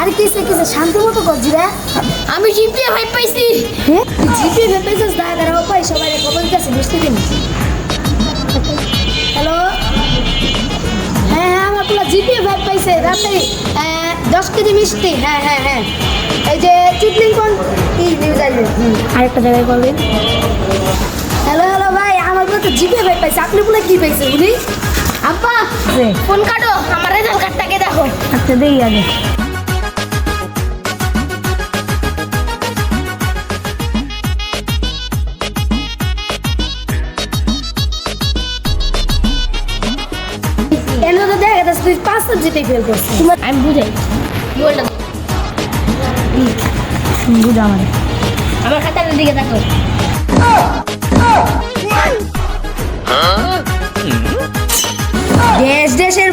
আরে কিসে কিসে শান্তি মতো করছি রে। আমি জিপিএ ভাই পাইছি। জিপি ভেপেছিস দা দাঁড়াও পাই সবাই খবর দিতেছে মিষ্টি দিন। হ্যালো হ্যাঁ হ্যাঁ আমার পুরো জিপি ভাই পাইছে রাতে দশ কেজি মিষ্টি। হ্যাঁ হ্যাঁ হ্যাঁ। এই যে চিটলিং কোন? কি নিউজ আসবে আরেকটা জায়গায় বলবেন। হ্যালো হ্যালো ভাই আমার পুরো তো জিপি ভাই পাইছে। আপনি পুরো কি পাইছে উনি? আব্বা ফোন কাটো আমার রেজাল্ট কার্ডটাকে দেখো। আচ্ছা দেই আগে। তো তুই পাঁচ সাবজেক্টে ফেল করছিস। আমি বুঝাই। বললাম। বুঝা আমার আমার খাতার দিকে দেখো দেশ দেশের